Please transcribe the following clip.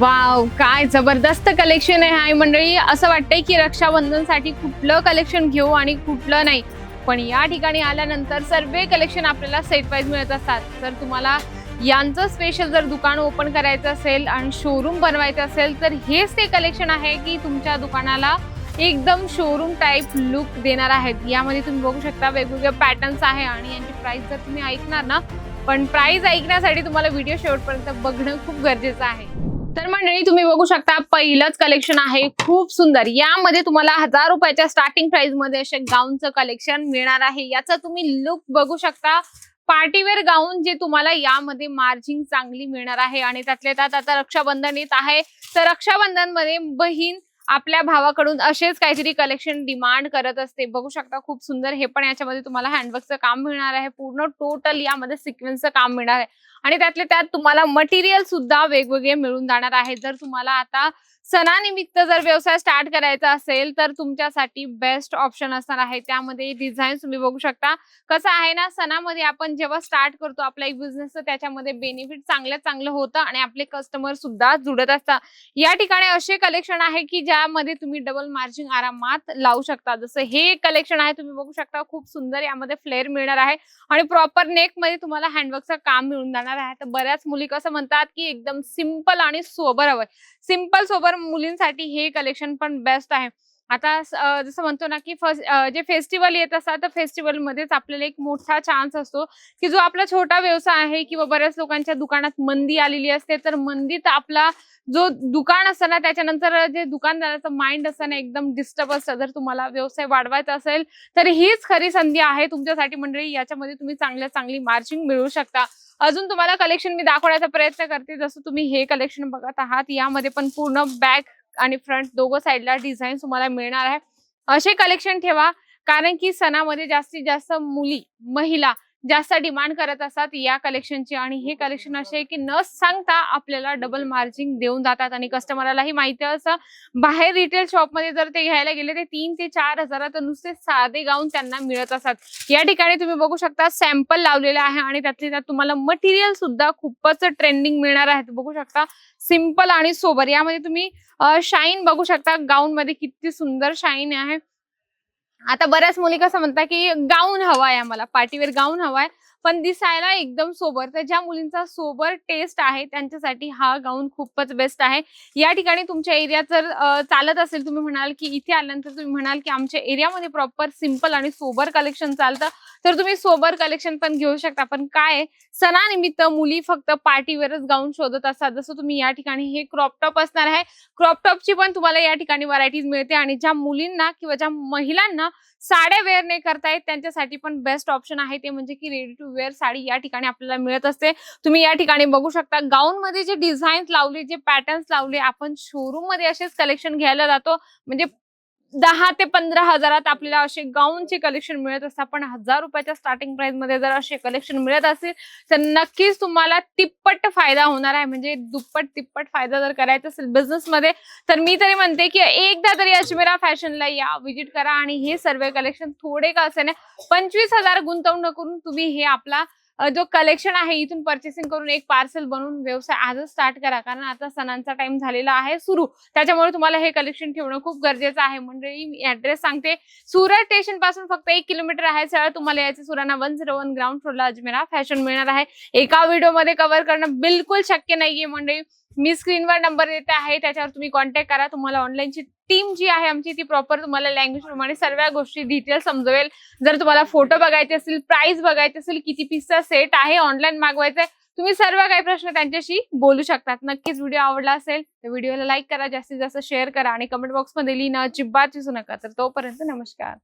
Wow काय जबरदस्त collection आहे हाय मंडळी. असं वाटतंय की रक्षाबंधनसाठी कुठलं कलेक्शन घेऊ आणि कुठलं नाही. पण या ठिकाणी आल्यानंतर सर्व कलेक्शन आपल्याला सेट वाईज मिळत असतात. तर तुम्हाला यांचं स्पेशल जर दुकान ओपन करायचं असेल आणि शोरूम बनवायचं असेल तर हेच ते कलेक्शन आहे की तुमच्या दुकानाला एकदम शोरूम टाईप लुक देणार आहेत. यामध्ये तुम्ही बघू शकता वेगवेगळे पॅटर्न्स आहे आणि यांची प्राइस जर तुम्ही ऐकणार ना पण प्राइस ऐकण्यासाठी तुम्हाला व्हिडिओ शेवटपर्यंत बघणं खूप गरजेचं आहे. तर मंडळी तुम्ही बघू शकता पहिलंच कलेक्शन आहे खूप सुंदर. यामध्ये तुम्हाला हजार रुपयाच्या स्टार्टिंग प्राइसमध्ये असे गाऊनचं कलेक्शन मिळणार आहे. याचा तुम्ही लुक बघू शकता. पार्टीवेअर गाऊन जे तुम्हाला यामध्ये मार्जिंग चांगली मिळणार आहे. आणि त्यातल्या त्यात आता रक्षाबंधन येत आहे. तर रक्षाबंधनमध्ये बहीण आपल्या भावाकडून असेच काहीतरी कलेक्शन डिमांड करत असते. बघू शकता खूप सुंदर. हे पण याच्यामध्ये तुम्हाला हँडवर्कचं काम मिळणार आहे. पूर्ण टोटल यामध्ये सिक्वेन्सचं काम मिळणार आहे. आणि त्यातले त्यात तुम्हाला मटेरियल सुद्धा वेगवेगळे मिळून जाणार आहे. जर तुम्हाला आता सणानिमित्त जर व्यवसाय स्टार्ट करायचा असेल तर तुमच्यासाठी बेस्ट ऑप्शन असणार आहे. त्यामध्ये डिझाईन तुम्ही बघू शकता. कसं आहे ना सणामध्ये आपण जेव्हा स्टार्ट करतो आपला एक बिझनेस त्याच्यामध्ये बेनिफिट चांगल्यात चांगलं होतं आणि आपले कस्टमर सुद्धा जुडत असतात. या ठिकाणी असे कलेक्शन आहे की ज्यामध्ये तुम्ही डबल मार्जिन आरामात लावू शकता. जसं हे कलेक्शन आहे तुम्ही बघू शकता खूप सुंदर यामध्ये फ्लेअर मिळणार आहे. आणि प्रॉपर नेकमध्ये तुम्हाला हँडवर्कचं काम मिळून जाणार आहे. तर बऱ्याच मुली कसं म्हणतात की एकदम सिंपल आणि सोबर हवं सिंपल सोबर मुलींसाठी हे कलेक्शन पण बेस्ट आहे. आता जसं म्हणतो ना की फर्स्ट जे फेस्टिवल येत असतात तर फेस्टिवलमध्येच आपल्याला एक मोठा चान्स असतो की जो आपला छोटा व्यवसाय आहे किंवा बऱ्याच लोकांच्या दुकानात मंदी आलेली असते तर मंदीत आपला जो दुकान असतं ना त्याच्यानंतर जे दुकानदाराचं माइंड असतं ना एकदम डिस्टर्ब असतं. जर तुम्हाला व्यवसाय वाढवायचा असेल तर हीच खरी संधी आहे तुमच्यासाठी मंडळी. याच्यामध्ये तुम्ही चांगल्या चांगली मार्जिंग मिळवू शकता. अजून तुम्हाला कलेक्शन मी दाखवण्याचा प्रयत्न करते. जसं तुम्ही हे कलेक्शन बघत आहात यामध्ये पण पूर्ण बॅग आणि फ्रंट दोघं साईडला डिझाईन तुम्हाला मिळणार आहे. असे कलेक्शन ठेवा कारण की सणामध्ये जास्तीत जास्त मुली महिला जास्त डिमांड करत असतात या कलेक्शनची आणि हे कलेक्शन असे आहे की न सांगता आपल्याला डबल मार्जिंग देऊन जातात आणि कस्टमरलाही माहिती असं बाहेर रिटेल शॉपमध्ये जर ते घ्यायला गेले ते तीन ते चार हजारात नुसते साधे गाऊन त्यांना मिळत असतात. या ठिकाणी तुम्ही बघू शकता सॅम्पल लावलेले आहे आणि त्यातले त्यात तुम्हाला मटेरियल सुद्धा खूपच ट्रेंडिंग मिळणार आहे बघू शकता सिंपल आणि सोबर. यामध्ये तुम्ही शाईन बघू शकता. गाऊन मध्ये किती सुंदर शाईन आहे. आता बऱ्याच मुली कसं म्हणतात की गाऊन हवाय आम्हाला. पार्टीवेअर गाऊन हवाय पण दिसायला एकदम सोबर. तर ज्या मुलींचा सोबर टेस्ट आहे त्यांच्यासाठी हा गाऊन खूपच बेस्ट आहे. या ठिकाणी तुमच्या एरियात जर चालत असेल तुम्ही म्हणाल की इथे आल्यानंतर तुम्ही म्हणाल की आमच्या एरियामध्ये प्रॉपर सिंपल आणि सोबर कलेक्शन चालतं तर तुम्ही सोबर कलेक्शन पण घेऊ शकता. पण काय सणानिमित्त मुली फक्त पार्टीवरच गाऊन शोधत असतात. जसं तुम्ही या ठिकाणी हे क्रॉप टॉप असणार आहे. क्रॉपटॉपची पण तुम्हाला या ठिकाणी व्हरायटीज मिळते आणि ज्या मुलींना किंवा ज्या महिलांना साड्या वेअर नाही करतायत त्यांच्यासाठी पण बेस्ट ऑप्शन आहे ते म्हणजे की रेडी टू वेअर साडी या ठिकाणी आपल्याला मिळत असते. तुम्ही या ठिकाणी बघू शकता गाऊन मध्ये जे डिझाईन्स लावले जे पॅटर्न्स लावले आपण शोरूममध्ये असेच कलेक्शन घ्यायला जातो. म्हणजे दहा ते पंधरा हजारात आपल्याला असे गाऊनचे कलेक्शन मिळत असतात. पण हजार रुपयाच्या स्टार्टिंग प्राइसमध्ये जर असे कलेक्शन मिळत असेल तर नक्कीच तुम्हाला तिप्पट फायदा होणार आहे. म्हणजे दुप्पट तिप्पट फायदा जर करायचा असेल बिझनेस मध्ये तर मी तरी म्हणते की एकदा तरी अजमेरा फॅशनला या व्हिजिट करा. आणि हे सर्व कलेक्शन थोडे का असे पंचवीस हजार गुंतवणूक करून तुम्ही हे आपला जो कलेक्शन आहे इथून परचेसिंग करून एक पार्सल बनवून व्यवसाय आजच स्टार्ट करा. कारण आता सणांचा टाइम झालेला आहे सुरू. त्याच्यामुळे तुम्हाला हे कलेक्शन ठेवणं खूप गरजेचं आहे. म्हणजे मी ऍड्रेस सांगते. सुरत स्टेशनपासून फक्त एक किलोमीटर आहे. सरळ तुम्हाला यायचं Surana one zero one ground फ्लोरला Ajmera. Fashion मिळणार आहे. एका व्हिडिओमध्ये कव्हर करणं बिलकुल शक्य नाहीये. मंडळी मी स्क्रीनवर नंबर देते आहे त्याच्यावर तुम्ही कॉन्टॅक्ट करा. तुम्हाला ऑनलाईनची टीम जी आहे आमची ती प्रॉपर तुम्हाला लँग्वेज प्रमाणे सर्व गोष्टी डिटेल समजवेल. जर तुम्हाला फोटो बघायचे असतील प्राइस बघायचे असेल किती पीसचा सेट आहे ऑनलाईन मागवायचा आहे तुम्ही सर्व काही प्रश्न त्यांच्याशी बोलू शकतात. नक्कीच व्हिडिओ आवडला असेल तर व्हिडिओला लाईक करा जास्तीत जास्त शेअर करा आणि कमेंट बॉक्समध्ये लिहिणं अजिबात विसरू नका. तर तोपर्यंत नमस्कार.